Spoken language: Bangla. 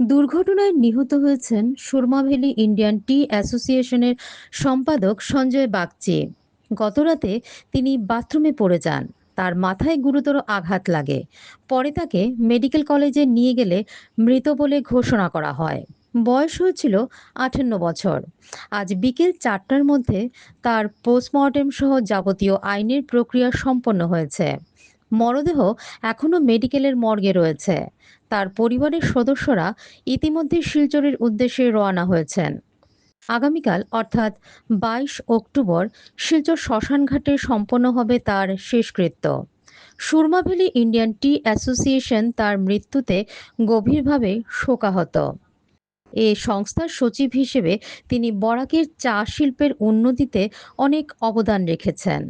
দুর্ঘটনায় নিহত হয়েছেন সুরমা ইন্ডিয়ান টি অ্যাসোসিয়েশনের সম্পাদক সঞ্জয় বাগচি। গতরাতে তিনি বাথরুমে পড়ে যান। তার মাথায় গুরুতর আঘাত লাগে। পরে তাকে মেডিকেল কলেজে নিয়ে গেলে মৃত বলে ঘোষণা করা হয়। বয়স হয়েছিল আটান্ন বছর। আজ বিকেল চারটার মধ্যে তার পোস্টমর্টেম সহ যাবতীয় আইনের প্রক্রিয়া সম্পন্ন হয়েছে। মরদেহ এখনও মেডিকেলের মর্গে রয়েছে। তার পরিবারের সদস্যরা ইতিমধ্যে শিলচরের উদ্দেশ্যে রওনা হয়েছেন। আগামীকাল, অর্থাৎ বাইশ অক্টোবর, শিলচর শ্মশানঘাটে সম্পন্ন হবে তার শেষকৃত্য। Surma valley Indian tea association তার মৃত্যুতে গভীরভাবে শোকাহত। এ সংস্থার সচিব হিসেবে তিনি বরাকের চা শিল্পের উন্নতিতে অনেক অবদান রেখেছেন।